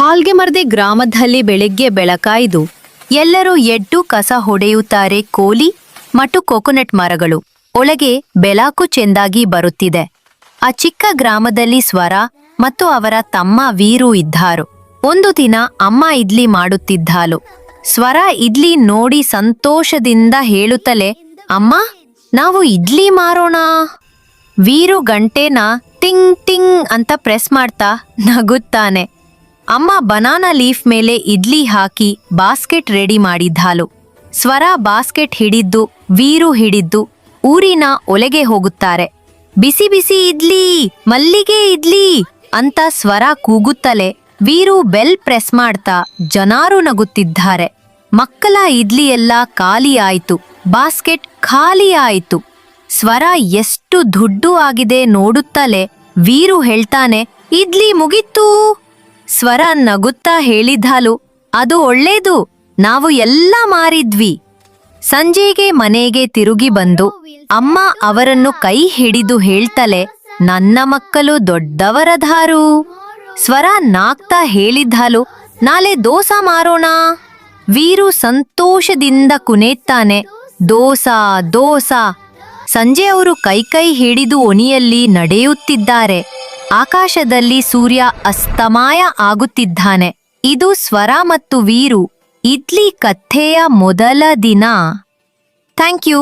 ಹಾಲ್ಗೆ ಮರದೆ ಗ್ರಾಮದಲ್ಲಿ ಬೆಳಗ್ಗೆ ಬೆಳಕಾಯ್ದು ಎಲ್ಲರೂ ಎಡ್ಡು ಕಸ ಹೊಡೆಯುತ್ತಾರೆ ಕೋಲಿ ಮತ್ತು ಕೊಕೊನಟ್ ಮರಗಳು. ಒಳಗೆ ಬೆಳಕು ಚೆಂದಾಗಿ ಬರುತ್ತಿದೆ. ಆ ಚಿಕ್ಕ ಗ್ರಾಮದಲ್ಲಿ ಸ್ವರ ಮತ್ತು ಅವರ ತಮ್ಮ ವೀರು ಇದ್ದಾರು ಒಂದು ದಿನ ಅಮ್ಮ ಇಡ್ಲಿ ಮಾಡುತ್ತಿದ್ದಾಳು. ಸ್ವರ ಇಡ್ಲಿ ನೋಡಿ ಸಂತೋಷದಿಂದ ಹೇಳುತ್ತಲೇ, ಅಮ್ಮ, ನಾವು ಇಡ್ಲಿ ಮಾರೋಣ. ವೀರು ಗಂಟೆನ ಟಿಂಗ್ ಟಿಂಗ್ ಅಂತ ಪ್ರೆಸ್ ಮಾಡ್ತಾ ನಗುತ್ತಾನೆ. ಅಮ್ಮ ಬನಾನಾ ಲೀಫ್ ಮೇಲೆ ಇಡ್ಲಿ ಹಾಕಿ ಬಾಸ್ಕೆಟ್ ರೆಡಿ ಮಾಡಿದ್ದಾಳು. ಸ್ವರ ಬಾಸ್ಕೆಟ್ ಹಿಡಿದ್ದು, ವೀರು ಹಿಡಿದ್ದು, ಊರಿನ ಒಲೆಗೆ ಹೋಗುತ್ತಾರೆ. ಬಿಸಿ ಬಿಸಿ ಇಡ್ಲಿ, ಮಲ್ಲಿಗೆ ಇಡ್ಲಿ ಅಂತ ಸ್ವರ ಕೂಗುತ್ತಲೇ ವೀರು ಬೆಲ್ ಪ್ರೆಸ್ ಮಾಡ್ತಾ ಜನಾರು ನಗುತ್ತಿದ್ದಾರೆ. ಮಕ್ಕಳ ಇಡ್ಲಿ ಎಲ್ಲ ಬಾಸ್ಕೆಟ್ ಖಾಲಿಯಾಯಿತು ಸ್ವರ ಎಷ್ಟು ದುಡ್ಡು ಆಗಿದೆ ನೋಡುತ್ತಲೇ ವೀರು ಹೇಳ್ತಾನೆ, ಇಡ್ಲಿ ಮುಗಿತ್ತು ಸ್ವರ ನಗುತ್ತಾ ಹೇಳಿದ್ದಾಲು ಅದು ಒಳ್ಳೇದು, ನಾವು ಎಲ್ಲ ಮಾರಿದ್ವಿ. ಸಂಜೆಗೆ ಮನೆಗೆ ತಿರುಗಿ ಬಂದು, ಅಮ್ಮ ಅವರನ್ನು ಕೈ ಹಿಡಿದು ಹೇಳ್ತಲೆ, ನನ್ನ ಮಕ್ಕಳು ದೊಡ್ಡವರದಾರು. ಸ್ವರ ನಾಗ್ತಾ ಹೇಳಿದ್ದಾಲು ನಾಳೆ ದೋಸ ಮಾರೋಣ. ವೀರು ಸಂತೋಷದಿಂದ ಕುನೇತ್ತಾನೆ ದೋಸಾ ದೋಸಾ. ಸಂಜೆ ಅವರು ಕೈ ಹಿಡಿದು ಒನಿಯಲ್ಲಿ ನಡೆಯುತ್ತಿದ್ದಾರೆ. ಆಕಾಶದಲ್ಲಿ ಸೂರ್ಯ ಅಸ್ತಮಾಯ ಆಗುತ್ತಿದ್ದಾನೆ. ಇದು ಸ್ವರ ಮತ್ತು ವೀರು. ಇಡ್ಲಿ ಕಥೆಯ ಮೊದಲ ದಿನ. Thank you.